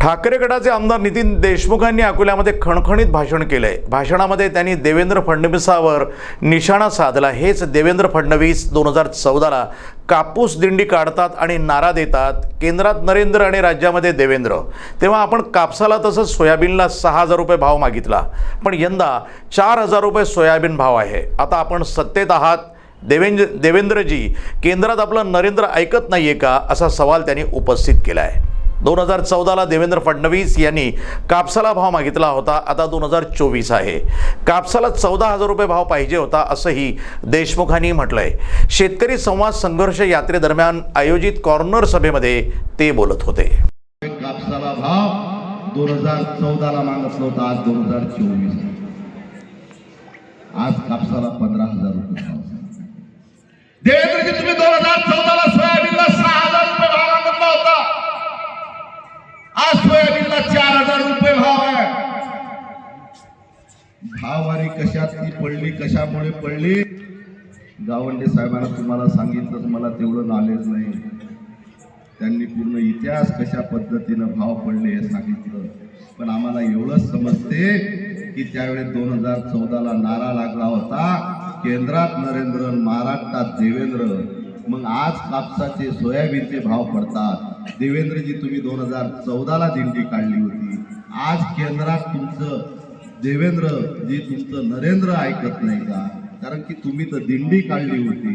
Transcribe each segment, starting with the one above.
ठाकरे गटाचे आमदार नितीन देशमुखांनी अकोल्यामध्ये खणखणीत भाषण केलंय. भाषणामध्ये त्यांनी देवेंद्र फडणवीसावर निशाणा साधला. हेच देवेंद्र फडणवीस दोन हजार चौदाला कापूस दिंडी काढतात आणि नारा देतात केंद्रात नरेंद्र आणि राज्यामध्ये देवेंद्र. तेव्हा आपण कापसाला तसंच सोयाबीनला सहा हजार रुपये भाव मागितला. पण यंदा चार हजार रुपये सोयाबीन भाव आहे. आता आपण सत्तेत आहात. देवेंद्र देवेंद्रजी केंद्रात आपलं नरेंद्र ऐकत नाही आहे का असा सवाल त्यांनी उपस्थित केला आहे दोन हजार चौदाला देवेंद्र फडणवीस यांनी कापसाला भाव मागितला होता. आता दोन हजार चोवीस आहे. कापसाला चौदा हजार रुपये भाव पाहिजे होता असंही देशमुखांनी म्हटलं आहे शेतकरी संवाद संघर्ष यात्रेदरम्यान आयोजित कॉर्नर सभेमध्ये ते बोलत होते. कापसाला भाव दोन हजार चौदाला मागितला होता आज दोन हजार चोवीस. आज कापसाला पंधरा हजार रुपये आवारी कशात ती पडली कशामुळे पडली? गावंडे साहेबांना तुम्हाला सांगितलं मला तेवढं नॉलेज नाही. त्यांनी पूर्ण इतिहास कशा पद्धतीनं भाव पडले हे सांगितलं. पण आम्हाला एवढंच समजते की त्यावेळेस दोन हजार चौदाला नारा लागला होता. केंद्रात नरेंद्र महाराष्ट्रात देवेंद्र. मग आज कापसाचे सोयाबीनचे भाव पडतात. देवेंद्रजी तुम्ही दोन हजार चौदाला दिंडी काढली होती. आज केंद्रात तुमचं देवेंद्र जी तुमचं नरेंद्र ऐकत नाही का? कारण की तुम्ही तर दिंडी काढली होती.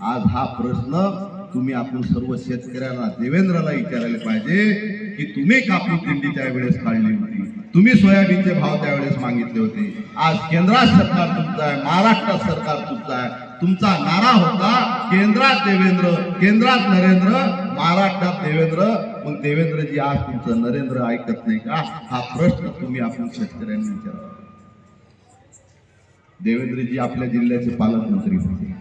आज हा प्रश्न तुम्ही आपण सर्व शेतकऱ्यांना देवेंद्रला विचारायला पाहिजे की तुम्ही कापूस दिंडी त्यावेळेस काढली होती? तुम्ही सोयाबीनचे भाव त्यावेळेस मागितले होते. आज केंद्रात सरकार तुमचं आहे महाराष्ट्रात सरकार तुमचं आहे. तुमचा नारा होता केंद्रात देवेंद्र केंद्रात नरेंद्र महाराष्ट्रात देवेंद्र. मग देवेंद्रजी आज तुमचं नरेंद्र ऐकत नाही का? हा प्रश्न तुम्ही आपण शेतकऱ्यांनी विचारा. देवेंद्रजी आपल्या जिल्ह्याचे पालकमंत्री होते.